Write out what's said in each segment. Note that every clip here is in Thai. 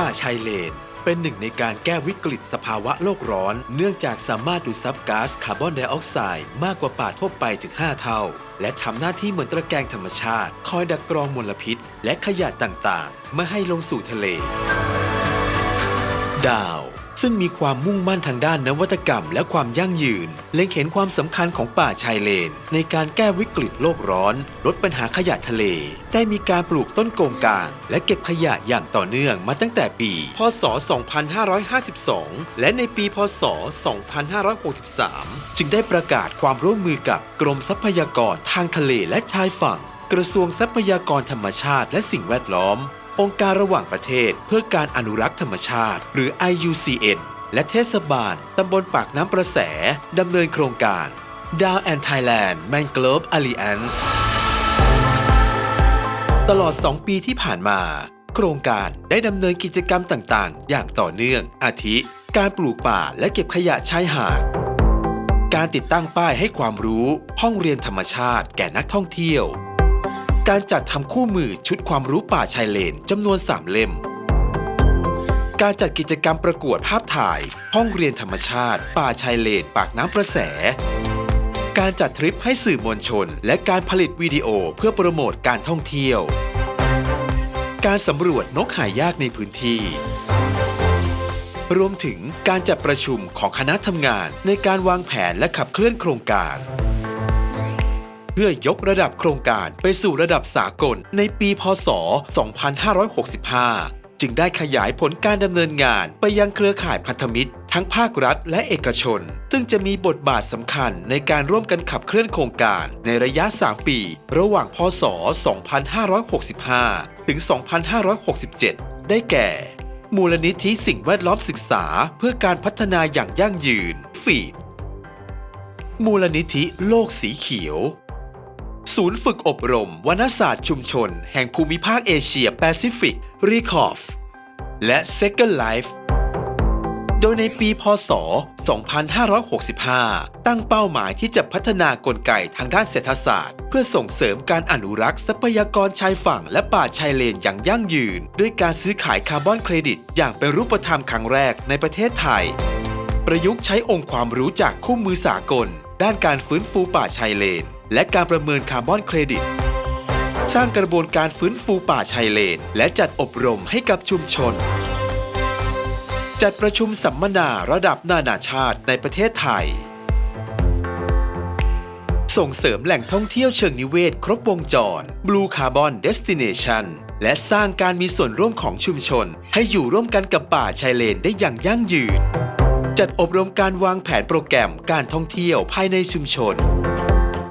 ป่าชายเลน เป็นหนึ่งในการแก้วิกฤตสภาวะโลกร้อน เนื่องจากสามารถดูดซับก๊าซคาร์บอนไดออกไซด์มากกว่าป่าทั่วไปถึง 5 เท่า และทำหน้าที่เหมือนตะแกรงธรรมชาติ คอยดักกรองมลพิษ และขยะต่างๆไม่ให้ลงสู่ทะเล ดาว ซึ่งมีความมุ่งมั่นทางด้านนวัตกรรมและความยั่งยืน เล็งเห็นความสำคัญของป่าชายเลน ในการแก้วิกฤตโลกร้อน ลดปัญหาขยะทะเล ได้มีการปลูกต้นโกงกาง และเก็บขยะอย่างต่อเนื่องมาตั้งแต่ปี พศ 2552 และในปีพศ 2563 จึงได้ประกาศความร่วมมือกับกรมทรัพยากรทางทะเลและชายฝั่ง กระทรวงทรัพยากรธรรมชาติและสิ่งแวดล้อม องค์การระหว่างประเทศเพื่อการอนุรักษ์ธรรมชาติ หรือ IUCN และเทศบาลตำบลปากน้ำประแสดำเนินโครงการ Down and Thailand Mangrove Alliance ตลอด 2 ปีที่ผ่านมา โครงการได้ดำเนินกิจกรรมต่างๆ อย่างต่อเนื่อง อาทิ การปลูกป่าและเก็บขยะชายหาด การติดตั้งป้ายให้ความรู้ ห้องเรียนธรรมชาติแก่นักท่องเที่ยว การจัดทำคู่มือชุดความรู้ป่าชายเลนจำนวน 3 เล่ม การจัดกิจกรรมประกวดภาพถ่าย ห้องเรียนธรรมชาติ ป่าชายเลน ปากน้ำประแส การจัดทริปให้สื่อมวลชน และการผลิตวิดีโอเพื่อโปรโมทการท่องเที่ยว การสำรวจนกหายากในพื้นที่ รวมถึงการจัดประชุมของคณะทำงานในการวางแผนและขับเคลื่อนโครงการ เพื่อยกระดับโครงการไปสู่ระดับสากลในปี พศ 2565จึงได้ขยายผลการดำเนินงานไปยังเครือข่ายพันธมิตร ทั้งภาครัฐและเอกชน ซึ่งจะมีบทบาทสำคัญในการร่วมกันขับเคลื่อนโครงการในระยะ 3 ปี ระหว่าง พศ 2565 ถึง 2567 ได้แก่ มูลนิธิสิ่งแวดล้อมศึกษาเพื่อการพัฒนาอย่างยั่งยืน ฟีด มูลนิธิโลกสีเขียว ศูนย์ฝึกอบรมวรรณศาสตร์ชุมชน แห่งภูมิภาคเอเชียแปซิฟิกรีคอฟและ Second Life โดยในปีพศ 2565 ตั้งเป้าหมายที่จะพัฒนากลไกทางด้านเศรษฐศาสตร์ เพื่อส่งเสริมการอนุรักษ์ทรัพยากรชายฝั่งและป่าชายเลนอย่างยั่งยืน ด้วยการซื้อขายคาร์บอนเครดิต อย่างเป็นรูปธรรมครั้งแรกในประเทศไทย ประยุกต์ใช้องค์ความรู้จากคู่มือสากล ด้านการฟื้นฟูป่าชายเลน และการประเมินคาร์บอนเครดิต สร้างกระบวนการฟื้นฟูป่าชายเลน และจัดอบรมให้กับชุมชน จัดประชุมสัมมนาระดับนานาชาติในประเทศไทย ส่งเสริมแหล่งท่องเที่ยวเชิงนิเวศครบวงจร Blue Carbon Destination และสร้างการมีส่วนร่วมของชุมชน ให้อยู่ร่วมกันกับป่าชายเลนได้อย่างยั่งยืน จัดอบรมการวางแผนโปรแกรมการท่องเที่ยวภายในชุมชน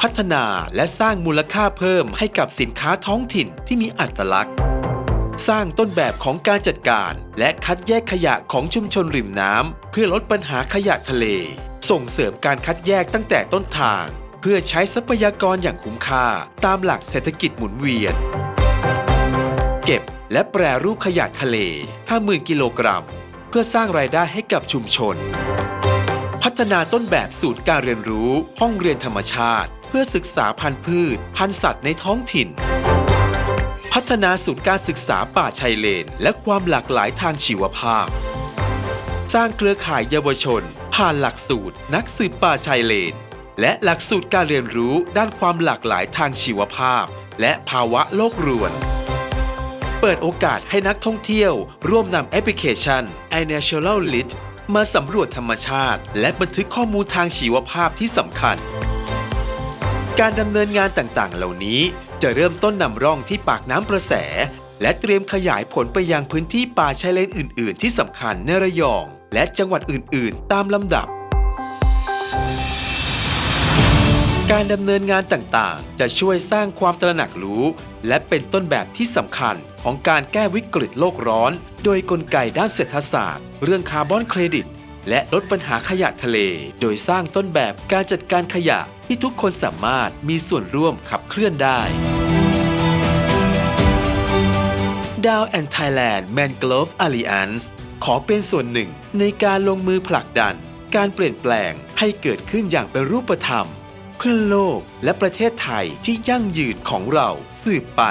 พัฒนาและสร้างมูลค่าเพิ่มให้กับสินค้าท้องถิ่นที่มีอัตลักษณ์ สร้างต้นแบบของการจัดการ และคัดแยกขยะของชุมชนริมน้ำเพื่อลดปัญหาขยะทะเล ส่งเสริมการคัดแยกตั้งแต่ต้นทาง เพื่อใช้ทรัพยากรอย่างคุ้มค่า ตามหลักเศรษฐกิจหมุนเวียน เก็บและแปรรูปขยะทะเล 50,000 กิโลกรัม เพื่อสร้างรายได้ให้กับชุมชนพัฒนาต้นแบบศูนย์การเรียนรู้ ห้องเรียนธรรมชาติ พื่อศึกษาพันธุ์พืช พันธุ์สัตว์ในท้องถิ่น พัฒนาศูนย์การศึกษาป่าชายเลน และความหลากหลายทางชีวภาพ สร้างเครือข่ายเยาวชน ผ่านหลักสูตร นักสืบป่าชายเลน และหลักสูตรการเรียนรู้ด้านความหลากหลายทางชีวภาพ และภาวะโลกรวนเปิดโอกาสให้นักท่องเที่ยว ร่วมนำแอปพลิเคชัน iNatural Lit มาสำรวจธรรมชาติ และบันทึกข้อมูลทางชีวภาพที่สำคัญ การดำเนินงานต่างๆ เหล่านี้จะเริ่มต้นนำร่องที่ปากน้ำประแส และเตรียมขยายผลไปยังพื้นที่ป่าชายเลนอื่น ๆ ที่สำคัญในระยอง และจังหวัดอื่น ๆ ตามลำดับ การดำเนินงานต่างๆ จะช่วยสร้างความตระหนักรู้ และเป็นต้นแบบที่สำคัญของการแก้วิกฤตโลกร้อน โดยกลไกด้านเศรษฐศาสตร์ เรื่องคาร์บอนเครดิต และลดปัญหาขยะทะเล โดยสร้างต้นแบบการจัดการขยะที่ทุกคนสามารถมีส่วนร่วมขับเคลื่อนได้ Down and Thailand Mangrove Alliance ขอเป็นส่วนหนึ่งในการลงมือผลักดัน การเปลี่ยนแปลงให้เกิดขึ้นอย่างเป็นรูปธรรม เพื่อโลกและประเทศไทยที่ยั่งยืนของเราสืบไป